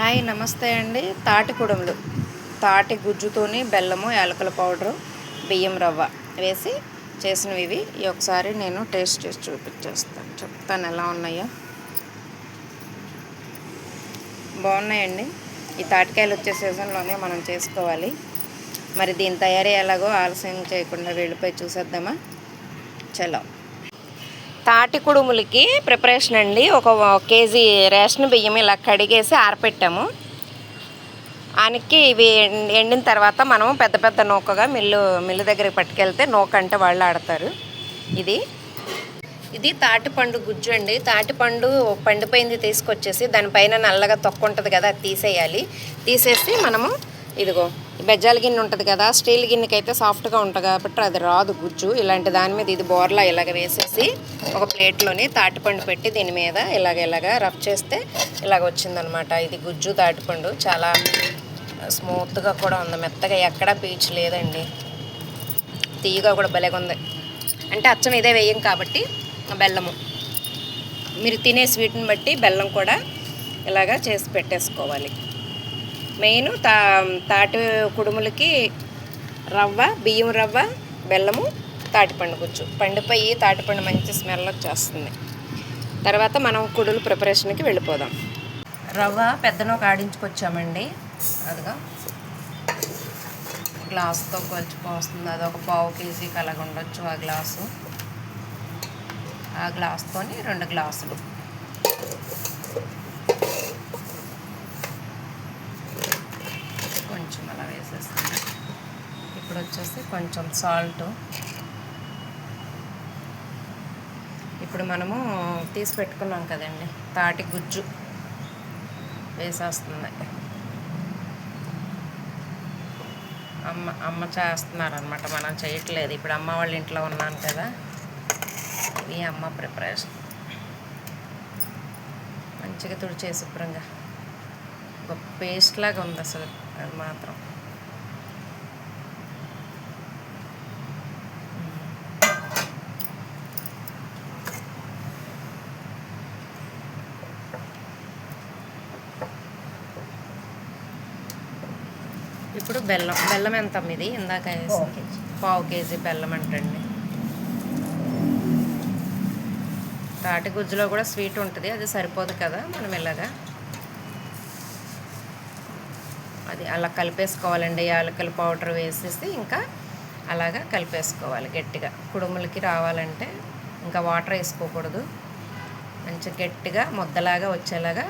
Hi నమస్తే అండి. తాటి కుడుములు. తాటి గుజ్జుతోని బెల్లము యాలకుల పౌడరు బియ్యం రవ్వ వేసి చేసినవి ఇవి. ఒకసారి నేను టేస్ట్ చేసి చూపించేస్తాను. చెప్తాను ఎలా ఉన్నాయో. బాగున్నాయండి. ఈ తాటికాయలు వచ్చే సీజన్లోనే మనం చేసుకోవాలి. మరి దీని తయారీ ఎలాగో ఆలస్యం చేయకుండా వెళ్ళిపోయి చూసేద్దామా? చలో. తాటి కుడుములకి ప్రిపరేషన్ అండి. ఒక కేజీ రేషన్ బియ్యం ఇలా కడిగేసి ఆరపెట్టాము. ఆనికి ఇవి ఎండిన తర్వాత మనం పెద్ద పెద్ద నూకగా మిల్లు మిల్లు దగ్గరికి పట్టుకెళ్తే నూక అంటే వాళ్ళు ఆడతారు. ఇది. ఇది తాటిపండు గుజ్జు అండి. తాటిపండు పండిపోయింది తీసుకొచ్చేసి దానిపైన నల్లగా తొక్కు ఉంటుంది కదా అది తీసేయాలి. తీసేసి మనము ఇదిగో బెజ్జాల గిన్నె ఉంటుంది కదా స్టీల్ గిన్నెకి అయితే సాఫ్ట్గా ఉంటుంది కాబట్టి అది రాదు గుజ్జు. ఇలాంటి దాని మీద ఇది బోర్లా ఇలాగ వేసేసి ఒక ప్లేట్లోని తాటిపండు పెట్టి దీని మీద ఇలాగ ఇలాగ రఫ్ చేస్తే ఇలాగ వచ్చిందనమాట. ఇది గుజ్జు తాటిపండు. చాలా స్మూత్గా కూడా ఉంది. మెత్తగా ఎక్కడా పీచ్ లేదండి. తీయగా కూడా భలేగా ఉంది. అంటే అచ్చం ఇదే వేయం కాబట్టి బెల్లము. మీరు తినే స్వీట్ని బట్టి బెల్లం కూడా ఇలాగా చేసి పెట్టేసుకోవాలి. మెయిన్ తా తాటి కుడుములకి రవ్వ బియ్యం రవ్వ బెల్లము తాటిపండు గుజ్జు. పండిపోయి తాటిపండు మంచి స్మెల్ వచ్చేస్తుంది. తర్వాత మనం కుడులు ప్రిపరేషన్కి వెళ్ళిపోదాం. రవ్వ పెద్దను ఒక ఆడించుకొచ్చామండి. అదిగా. గ్లాస్తో కొలిచి పోస్తుంది అది ఒక పావు కేజీకి అలాగ ఉండొచ్చు ఆ గ్లాసు. ఆ గ్లాస్తోని రెండు గ్లాసులు కొంచెం అలా వేసేస్తాను ఇప్పుడు వచ్చేసి కొంచెం సాల్ట్. ఇప్పుడు మనము తీసి పెట్టుకున్నాం కదండి తాటి గుజ్జు వేసేస్తుంది. అమ్మ అమ్మ చేస్తున్నారు అనమాట మనం చేయట్లేదు. ఇప్పుడు అమ్మ వాళ్ళ ఇంట్లో ఉన్నాను కదా ఇది అమ్మ ప్రిపరేషన్. మంచిగా తుడిచే శుభ్రంగా. ఒక పేస్ట్ లాగా ఉంది అసలు అది మాత్రం. ఇప్పుడు బెల్లం బెల్లం ఎంత ఇది? ఇందాక పావు కేజీ. బెల్లం అంటండి. తాటి గుజ్జులో కూడా స్వీట్ ఉంటుంది అది సరిపోదు కదా మనం ఇలాగా? అది అలా కలిపేసుకోవాలండి యాలకుల పౌడర్ వేసేసి ఇంకా అలాగా కలిపేసుకోవాలి గట్టిగా. కుడుములకి రావాలంటే ఇంకా వాటర్ వేసుకోకూడదు. మంచి గట్టిగా ముద్దలాగా వచ్చేలాగా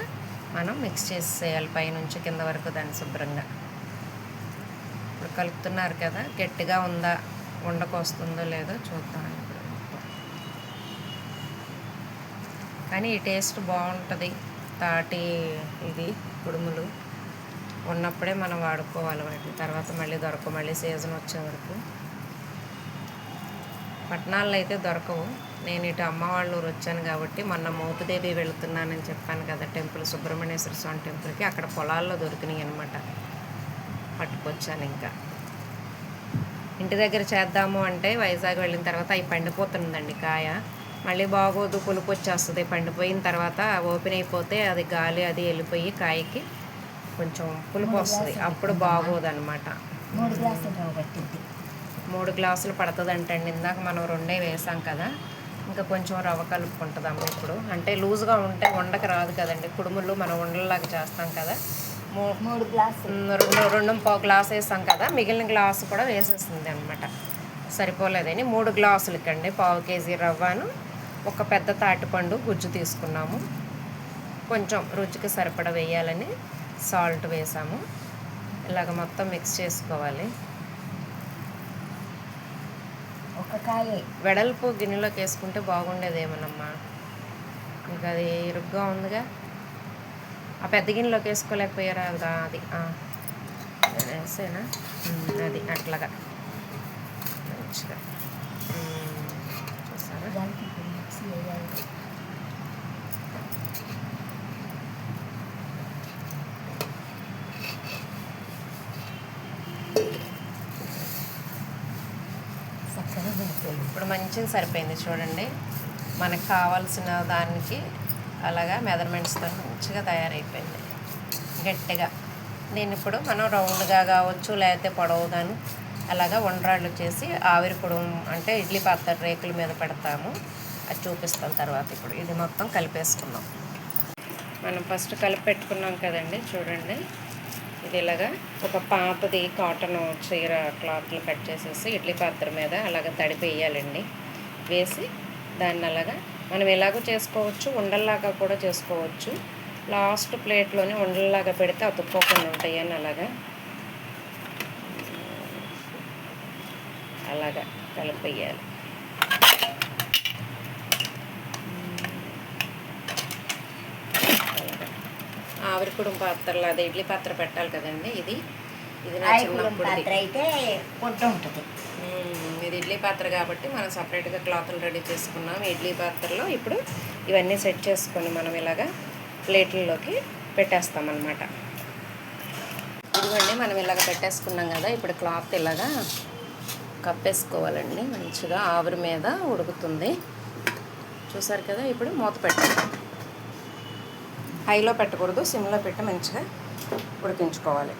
మనం మిక్స్ చేసేయాలి పైనుంచి కింద వరకు దాన్ని శుభ్రంగా. ఇప్పుడు కలుపుతున్నారు కదా గట్టిగా ఉందా ఉండకొస్తుందో లేదో చూద్దాం ఇప్పుడు. కానీ ఈ టేస్ట్ బాగుంటుంది తాటి ఇది కుడుములు. ఉన్నప్పుడే మనం వాడుకోవాలి వాటిని. తర్వాత మళ్ళీ దొరకవు మళ్ళీ సీజన్ వచ్చే వరకు. పట్టణాల్లో అయితే దొరకవు. నేను ఇటు అమ్మ వాళ్ళ ఊరు వచ్చాను కాబట్టి మొన్న మోపుదేవి వెళుతున్నానని చెప్పాను కదా టెంపుల్ సుబ్రహ్మణ్యేశ్వర స్వామి టెంపుల్కి. అక్కడ పొలాల్లో దొరికినాయి అనమాట పట్టుకొచ్చాను ఇంకా. ఇంటి దగ్గర చేద్దాము అంటే వైజాగ్ వెళ్ళిన తర్వాత అవి పండిపోతుందండి కాయ. మళ్ళీ బాగోదు పులుపు వచ్చేస్తుంది పండిపోయిన తర్వాత ఓపెన్ అయిపోతే అది గాలి అది వెళ్ళిపోయి కాయకి కొంచెం పులుపు వస్తుంది. అప్పుడు బాగోదు అనమాట మూడు గ్లాసులు పడుతుంది అంటండి ఇందాక మనం రెండే వేసాం కదా. ఇంకా కొంచెం రవ్వ కలుపుకుంటుందమ్మ ఇప్పుడు. అంటే లూజ్గా ఉంటే ఉండక రాదు కదండి. కుడుములు మనం ఉండలాగా చేస్తాం కదా. మూడు గ్లాసులు రెండు రెండు పావు గ్లాస్ వేసాం కదా మిగిలిన గ్లాసు కూడా వేసేస్తుంది అనమాట సరిపోలేదని మూడు గ్లాసులకండి పావు కేజీ రవ్వను ఒక పెద్ద తాటిపండు గుజ్జు తీసుకున్నాము. కొంచెం రుచికి సరిపడ వేయాలని సాల్ట్ వేసాము. ఇలాగ మొత్తం మిక్స్ చేసుకోవాలి. ఒక కాయ. వెడల్పు గిన్నెలోకి వేసుకుంటే బాగుండేదేమోనమ్మా. ఇంకా అది ఇరుగ్గా ఉందిగా. ఆ పెద్ద గిన్నెలోకి వేసుకోలేకపోయారా కదా అది. వేసేనా? అది అట్లాగా. మంచిగా. చూసారా? ఇప్పుడు మంచిగా సరిపోయింది చూడండి. మనకు కావాల్సిన దానికి అలాగా మెజర్మెంట్స్తో మంచిగా తయారైపోయింది. గట్టిగా. దీన్ని ఇప్పుడు మనం రౌండ్గా కావచ్చు లేకపోతే పొడవుగాను అలాగా వండ్రాళ్ళు చేసి ఆవిరి పొడవు అంటే ఇడ్లీ పాత్ర రేకుల మీద పెడతాము. అది చూపిస్తాం తర్వాత ఇప్పుడు. ఇది మొత్తం కలిపేసుకుందాం. మనం ఫస్ట్ కలిపి పెట్టుకున్నాం కదండి చూడండి. ఇది ఇలాగా ఒక పాపది కాటన్ చీర క్లాత్లు కట్ చేసేసి ఇడ్లీ పాత్ర మీద అలాగ తడిపి వేయాలండి వేసి దాన్ని అలాగా మనం ఎలాగో చేసుకోవచ్చు ఉండల్లాగా కూడా చేసుకోవచ్చు. లాస్ట్ ప్లేట్లోనే ఉండల్లాగా పెడితే అతుక్కోకుండా ఉంటాయి అని అలాగా. అలాగా కలిపేయాలి. ఆవిరికుడుం పాత్రలో అదే ఇడ్లీ పాత్ర పెట్టాలి కదండి ఇది. ఇది నా చిన్నప్పుడు అయితే ఉంటుంది. ఇది ఇడ్లీ పాత్ర కాబట్టి మనం సపరేట్గా క్లాత్లు రెడీ చేసుకున్నాం. ఇడ్లీ పాత్రలో ఇప్పుడు ఇవన్నీ సెట్ చేసుకొని మనం ఇలాగా ప్లేట్లలోకి పెట్టేస్తాం అనమాట ఇదిగోండి మనం ఇలాగ పెట్టేసుకున్నాం కదా ఇప్పుడు క్లాత్ ఇలాగా కప్పేసుకోవాలండి. మంచిగా ఆవిరి మీద ఉడుకుతుంది. చూసారు కదా ఇప్పుడు మూత పెట్టాలి హైలో పెట్టకూడదు సిమ్లో పెట్టి మంచిగా ఉడికించుకోవాలి.